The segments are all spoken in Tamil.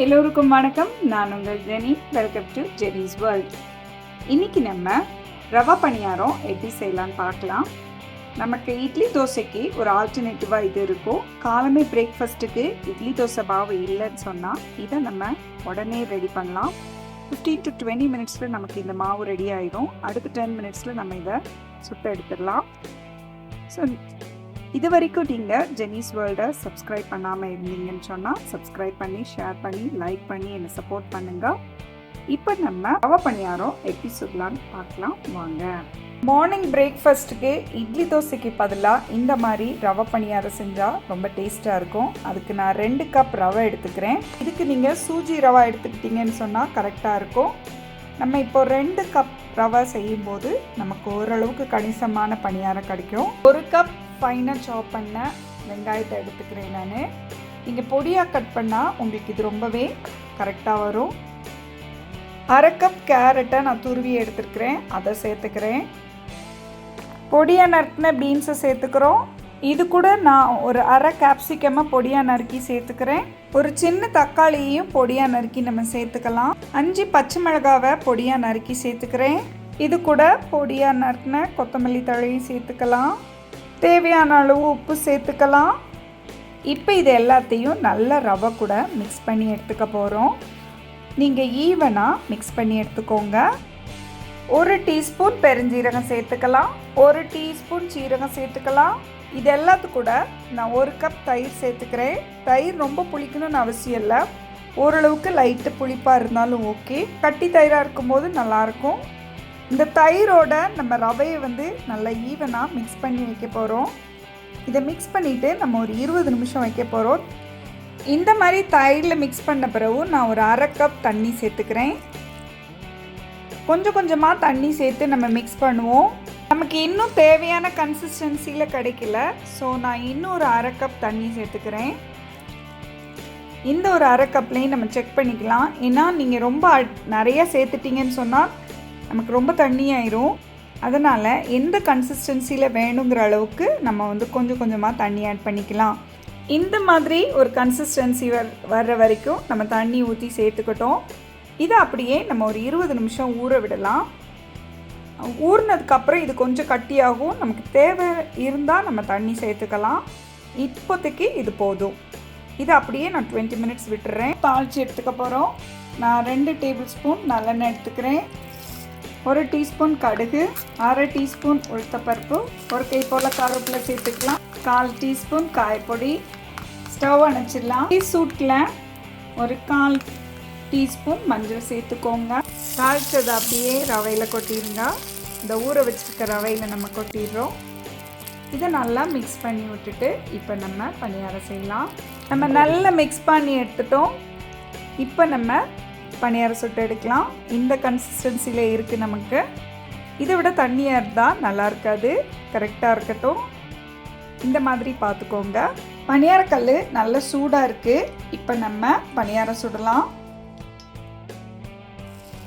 எல்லோருக்கும் வணக்கம். நான் உங்கள் Jeni. Welcome to Jeni's world இன்னைக்கு நம்ம ரவா பணியாரம் எப்படி செய்யலாம்னு பார்க்கலாம். நமக்கு இட்லி தோசைக்கு ஒரு ஆல்டர்னேட்டிவாக இது இருக்கும். காலமே பிரேக்ஃபாஸ்ட்டுக்கு இட்லி தோசை மாவு இல்லைன்னு சொன்னால் இதை நம்ம உடனே ரெடி பண்ணலாம். ஃபிஃப்டீன் டு டுவெண்ட்டி மினிட்ஸில் நமக்கு இந்த மாவு ரெடி ஆகிடும் அடுத்த டென் மினிட்ஸில் நம்ம இதை சுட்டு எடுத்துடலாம். ஸோ இது வரைக்கும் நீங்கள் ஜெனிஸ் வேர்ல்டை சப்ஸ்கிரைப் பண்ணாமல் இருந்தீங்கன்னு சொன்னால் சப்ஸ்கிரைப் பண்ணி ஷேர் பண்ணி லைக் பண்ணி என்னை சப்போர்ட் பண்ணுங்கள் இப்போ நம்ம ரவ பணியாரம் எப்படி சுடலான்னு பார்க்கலாம். வாங்க. மார்னிங் பிரேக்ஃபாஸ்ட்டுக்கு இட்லி தோசைக்கு பதிலாக இந்த மாதிரி ரவை பணியாரம் செஞ்சால் ரொம்ப டேஸ்ட்டாக இருக்கும். அதுக்கு நான் ரெண்டு கப் ரவை எடுத்துக்கிறேன். இதுக்கு நீங்கள் சூஜி ரவா எடுத்துக்கிட்டீங்கன்னு சொன்னால் கரெக்டாக இருக்கும். நம்ம இப்போ ரெண்டு கப் ரவை செய்யும்போது நமக்கு ஓரளவுக்கு கணிசமான பணியாரம் கிடைக்கும். ஒரு கப் ஃபைனாக சாப் பண்ண வெங்காயத்தை எடுத்துக்கிறேன் நான். நீங்கள் பொடியாக கட் பண்ணால் உங்களுக்கு இது ரொம்பவே கரெக்டாக வரும். அரை கப் கேரட்டை நான் துருவி எடுத்துருக்கிறேன். அதை சேர்த்துக்கிறேன். பொடியாக நறுக்கின பீன்ஸை சேர்த்துக்கிறோம். இது கூட நான் ஒரு அரை கேப்சிகமாக பொடியாக நறுக்கி சேர்த்துக்கிறேன். ஒரு சின்ன தக்காளியையும் பொடியாக நறுக்கி நம்ம சேர்த்துக்கலாம். அஞ்சு பச்சை மிளகாவை பொடியாக நறுக்கி சேர்த்துக்கிறேன். இது கூட பொடியாக நறுக்கின கொத்தமல்லி தழையும் சேர்த்துக்கலாம். தேவையான அளவு உப்பு சேர்த்துக்கலாம். இப்போ இது எல்லாத்தையும் நல்ல ரவை கூட மிக்ஸ் பண்ணி எடுத்துக்க போகிறோம் நீங்கள் ஈவனாக மிக்ஸ் பண்ணி எடுத்துக்கோங்க. ஒரு டீஸ்பூன் பெருஞ்சீரகம் சேர்த்துக்கலாம். ஒரு டீஸ்பூன் சீரகம் சேர்த்துக்கலாம். இது எல்லாத்து கூட நான் ஒரு கப் தயிர் சேர்த்துக்கிறேன். தயிர் ரொம்ப புளிக்கணும்னு அவசியம் இல்லை. ஓரளவுக்கு லைட்டு புளிப்பாக இருந்தாலும் ஓகே கட்டி தயிராக இருக்கும்போது நல்லாயிருக்கும் இந்த தயிரோட நம்ம ரவையை வந்து நல்லா ஈவனாக மிக்ஸ் பண்ணி வைக்க போகிறோம் இதை மிக்ஸ் பண்ணிவிட்டு நம்ம ஒரு இருபது நிமிஷம் வைக்க போகிறோம் இந்த மாதிரி தயிரில் மிக்ஸ் பண்ண பிறகு நான் ஒரு அரை கப் தண்ணி சேர்த்துக்கிறேன். கொஞ்சம் கொஞ்சமாக தண்ணி சேர்த்து நம்ம மிக்ஸ் பண்ணுவோம். நமக்கு இன்னும் தேவையான கன்சிஸ்டன்சியில் கிடைக்கல. ஸோ நான் இன்னும் ஒரு அரை கப் தண்ணி சேர்த்துக்கிறேன். இந்த ஒரு அரை கப்லேயும் நம்ம செக் பண்ணிக்கலாம். ஏன்னா நீங்கள் ரொம்ப நிறைய சேர்த்துட்டீங்கன்னு சொன்னால் நமக்கு ரொம்ப தண்ணி ஆயிரும் அதனால் எந்த கன்சிஸ்டன்சியில் வேணுங்கிற அளவுக்கு நம்ம வந்து கொஞ்சம் கொஞ்சமாக தண்ணி ஆட் பண்ணிக்கலாம். இந்த மாதிரி ஒரு கன்சிஸ்டன்சி வர் வர்ற வரைக்கும் நம்ம தண்ணி ஊற்றி சேர்த்துக்கிட்டோம். இதை அப்படியே நம்ம ஒரு இருபது நிமிஷம் ஊற விடலாம். ஊறினதுக்கப்புறம் இது கொஞ்சம் கட்டியாகும். நமக்கு தேவை இருந்தால் நம்ம தண்ணி சேர்த்துக்கலாம். இப்போதைக்கு இது போதும். இது அப்படியே நான் டுவெண்ட்டி மினிட்ஸ் விட்டுறேன். தாளித்து எடுத்துக்க போகிறோம் நான் ரெண்டு டேபிள் ஸ்பூன் நல்லெண்ணெய் எடுத்துக்கிறேன். ஒரு டீஸ்பூன் கடுகு அரை டீஸ்பூன் உளுத்தப்பருப்பு ஒரு கை போல் கருவேப்பிலை சேர்த்துக்கலாம் கால் டீஸ்பூன் காயப்பொடி ஸ்டவ் அணைச்சிடலாம். டீ சூட்டில் ஒரு கால் டீஸ்பூன் மஞ்சள் சேர்த்துக்கோங்க. தாளிச்சதை அப்படியே ரவையில் கொட்டிடுங்க. இந்த ஊற வச்சுருக்க ரவையில் நம்ம கொட்டிடுறோம். இதை நல்லா மிக்ஸ் பண்ணி விட்டுட்டு இப்போ நம்ம பணியாரம் செய்யலாம். நம்ம நல்லா மிக்ஸ் பண்ணி எடுத்துட்டோம். இப்போ நம்ம பணியாரம் சுட்டு எடுக்கலாம். இந்த கன்சிஸ்டன்சியில் இருக்குது நமக்கு. இதை விட தண்ணியாக இருந்தால் நல்லா இருக்காது. கரெக்டாக இருக்கட்டும். இந்த மாதிரி பார்த்துக்கோங்க. பணியாரக்கல் நல்ல சூடாக இருக்குது இப்போ நம்ம பணியாரம் சுடலாம்.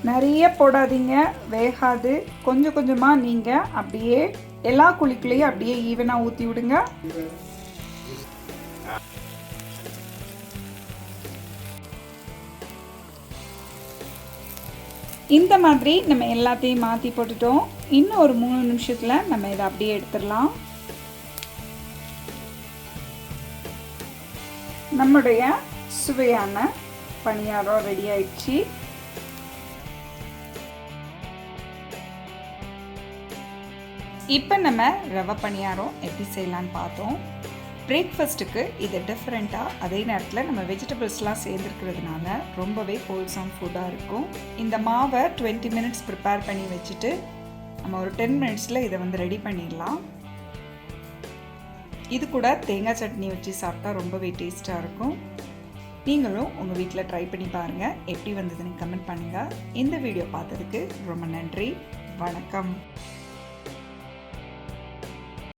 நிறைய போடாதீங்க. வேகாது. கொஞ்சம் கொஞ்சமாக நீங்கள் அப்படியே எல்லா குழிக்குள்ளேயும் அப்படியே ஈவனாக ஊற்றி விடுங்க. இந்த மாதிரி நம்ம எல்லாத்தையும் மாற்றி போட்டுட்டோம். இன்னும் ஒரு மூணு நிமிஷத்தில் நம்ம இதை அப்படியே எடுத்துடலாம். நம்முடைய சுவையான பணியாரம் ரெடி ஆயிடுச்சு. இப்போ நம்ம ரவை பணியாரம் எப்படி செய்யலான்னு பார்த்தோம். பிரேக்ஃபஸ்ட்டுக்கு இது டிஃப்ரெண்ட்டாக அதே நேரத்தில் நம்ம வெஜிடபிள்ஸ்லாம் சேர்ந்துருக்கிறதுனால ரொம்பவே ஹோல்சம் ஃபுட்டாக இருக்கும். இந்த மாவை டுவெண்ட்டி மினிட்ஸ் ப்ரிப்பேர் பண்ணி வச்சுட்டு நம்ம ஒரு டென் மினிட்ஸில் இதை வந்து ரெடி பண்ணிடலாம். இது கூட தேங்காய் சட்னி வச்சு சாப்பிட்டா ரொம்பவே டேஸ்ட்டாக இருக்கும். நீங்களும் உங்கள் வீட்டில் ட்ரை பண்ணி பாருங்கள் எப்படி வந்ததுன்னு கமெண்ட் பண்ணுங்கள் இந்த வீடியோ பார்த்ததுக்கு ரொம்ப நன்றி. வணக்கம்.